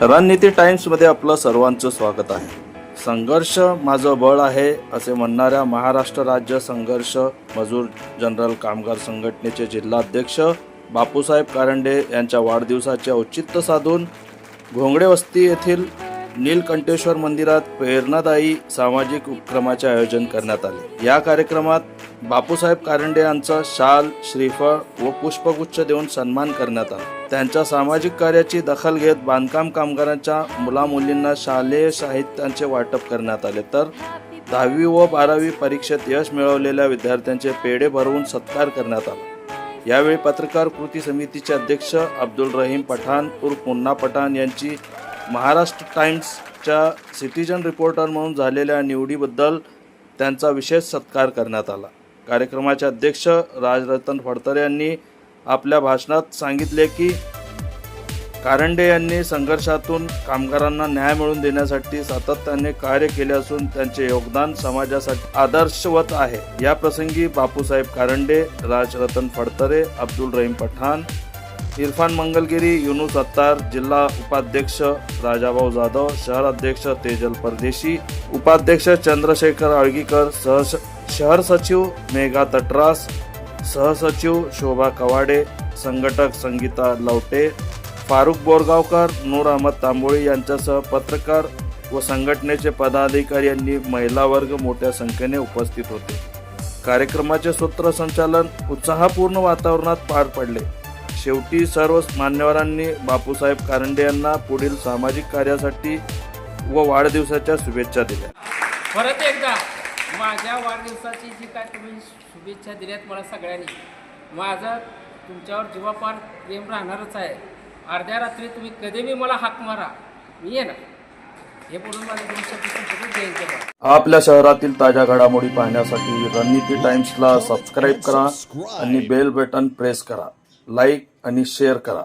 रणनीती टाइम्समध्ये आपलं सर्वांचं स्वागत आहे. संघर्ष माझं बळ आहे असे म्हणणाऱ्या महाराष्ट्र राज्य संघर्ष मजूर जनरल कामगार संघटनेचे जिल्हाध्यक्ष बापूसाहेब कारंडे यांच्या वाढदिवसाचे औचित्य साधून घोंगडे वस्ती येथील नीलकंठेश्वर मंदिरात प्रेरणादायी सामाजिक उपक्रमाचे आयोजन करण्यात आले. या कार्यक्रमात बापूसाहेब कारंडे यांचा शाल श्रीफळ व पुष्पगुच्छ देऊन सन्मान करण्यात आला. त्यांच्या सामाजिक कार्याची दखल घेत बांधकाम कामगारांच्या मुलामुलींना शालेय साहित्यांचे वाटप करण्यात आले. तर दहावी व बारावी परीक्षेत यश मिळवलेल्या विद्यार्थ्यांचे पेढे भरवून सत्कार करण्यात आला. यावेळी पत्रकार कृती समितीचे अध्यक्ष अब्दुल रहीम पठाण उर्फ मुन्ना पठाण यांची महाराष्ट्र टाइम्सच्या सिटीजन रिपोर्टर म्हणून झालेल्या निवडीबद्दल त्यांचा विशेष सत्कार करण्यात आला. कार्यक्रमाचे अध्यक्ष राजरतन फडतरे यांनी आपल्या भाषणात सांगितले की कारंडे यांनी संघर्षातून कामगारांना न्याय मिळवून देण्यासाठी सातत्याने कार्य केले असून त्यांचे योगदान समाजासाठी आदर्शवत आहे. या प्रसंगी बापूसाहेब कारंडे राजरतन फडतरे अब्दुल रहीम पठाण इरफान मंगलगिरी युनुस अत्तार जिल्हा उपाध्यक्ष राजाभाऊ जाधव शहर अध्यक्ष तेजल परदेशी उपाध्यक्ष चंद्रशेखर आळगीकर सह शहर सचिव मेघा तटरास सहसचिव शोभा कवाडे संघटक संगीता लवटे फारुख बोरगावकर नूर अहमद तांबोळी यांच्यासह पत्रकार व संघटनेचे पदाधिकारी यांनी महिला वर्ग मोठ्या संख्येने उपस्थित होते. कार्यक्रमाचे सूत्रसंचालन उत्साहपूर्ण वातावरणात पार पडले. शेवटी सर्व मान्यवरांनी बापूसाहेब कारंडे यांना पुढील सामाजिक कार्यासाठी व वाढदिवसाच्या शुभेच्छा दिल्या. परत एकदा माझ्या वाढदिवसाची जी काय तुम्ही शुभेच्छा दिल्यात मला सगळ्यांनी माझं तुमच्यावर जीवापार प्रेम राहणारच आहे. अर्ध्या रात्री तुम्ही कधी मी मला हाक मारा मी येणार. हे बा आपल्या शहरातील ताज्या घडामोडी पाहण्यासाठी रणनीती टाइम्सला सबस्क्राईब करा आणि बेल बटन प्रेस करा. लाईक आणि शेअर करा.